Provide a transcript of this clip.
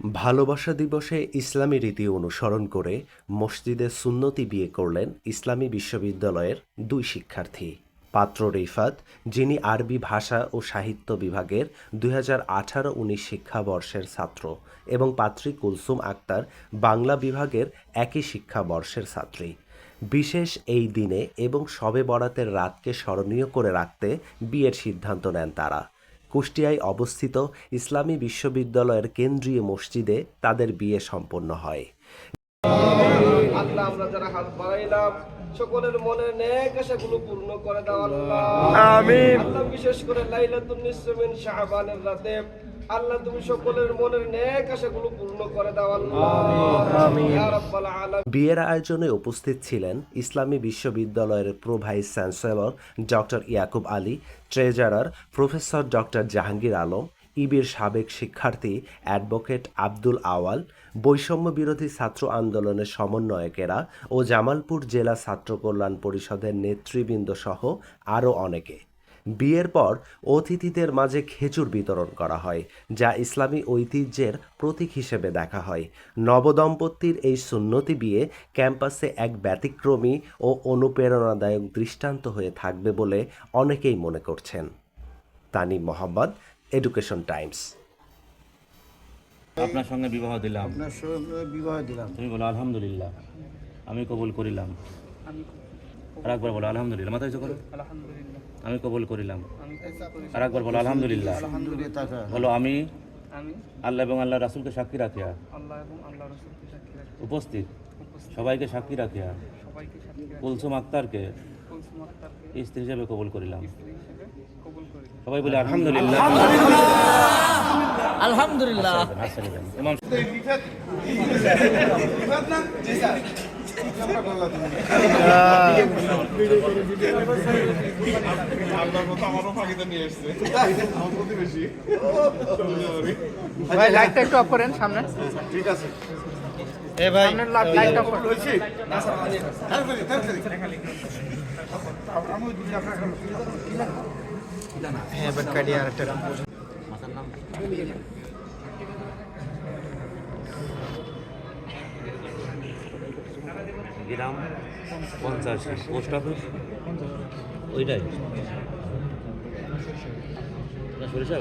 ভালোবাসা দিবসে ইসলামী রীতি অনুসরণ করে মসজিদে সুন্নতি বিয়ে করলেন ইসলামী বিশ্ববিদ্যালয়ের দুই শিক্ষার্থী। পাত্র রিফাত, যিনি আরবি ভাষা ও সাহিত্য বিভাগের দুই হাজার আঠারো উনিশ শিক্ষাবর্ষের ছাত্র এবং পাত্রী কুলসুম আক্তার বাংলা বিভাগের একই শিক্ষাবর্ষের ছাত্রী। বিশেষ এই দিনে এবং শবে বরাতের রাতকে স্মরণীয় করে রাখতে বিয়ের সিদ্ধান্ত নেন তারা। কুষ্টিয়ায় অবস্থিত ইসলামী বিশ্ববিদ্যালয়ের কেন্দ্রীয় মসজিদে তাদের বিয়ে সম্পন্ন হয়। আল্লাহ আমরা যারা হাত বাড়াইলাম সকলের মনের নেক আশাগুলো পূর্ণ করে দাও আল্লাহ। আমিন। আল্লাহ বিশেষ করে লাইলাতুন নিসমিন শাহবানের রাতে আল্লাহ তুমি সকলের মনের নেক আশাগুলো পূর্ণ করে দাও আল্লাহ। আমিন ইয়া রাব্বাল আলামিন। বিয়ের আয়োজনে উপস্থিত ছিলেন ইসলামী বিশ্ববিদ্যালয়ের pro vice chancellor doctor Yakub Ali treasurer professor doctor Jahangir Alam ইবির সাবেক শিক্ষার্থী অ্যাডভোকেট আব্দুল আওয়াল বৈষম্য বিরোধী ছাত্র আন্দোলনের সমন্বয়কেরা ও জামালপুর জেলা ছাত্র কল্যাণ পরিষদের নেতৃবৃন্দ সহ আরও অনেকে। বিয়ের পর অতিথিদের মাঝে খেজুর বিতরণ করা হয় যা ইসলামী ঐতিহ্যের প্রতীক হিসেবে দেখা হয়। নবদম্পতির এই সুন্নতি বিয়ে ক্যাম্পাসে এক ব্যতিক্রমী ও অনুপ্রেরণাদায়ক দৃষ্টান্ত হয়ে থাকবে বলে অনেকেই মনে করছেন। তানি মোহাম্মদ এডুকেশন টাইমস আপনার সঙ্গে বিবাহ দিলাম। আপনার সঙ্গে বিবাহ দিলাম। তুমি বলো আলহামদুলিল্লাহ আমি কবুল করিলাম। আর একবার বলো আলহামদুলিল্লাহ। মাথায় করো? আমি কবুল করিলাম। আর একবার বলো আলহামদুলিল্লাহ। আলহামদুলিল্লাহ বলো আমি? আমি? আল্লাহ এবং আল্লাহ রাসুলকে সাক্ষী রাখিয়া উপস্থিত? সবাইকে সাক্ষী রাখিয়া। কুলসুম আক্তারকে স্ত্রী হিসেবে কবুল করিলাম। সবাই বলে আলহামদুলিল্লাহ। আলহামদুলিল্লাহ। ভাই লাইটটা একটু অফ করেন সামনে। এ ভাই সামনের লাইটটা অফ করেন। হ্যাঁ বাট কাটি আর একটা গ্রাম পঞ্চাশি পোস্ট অফিস। ওইটাই। সরিষা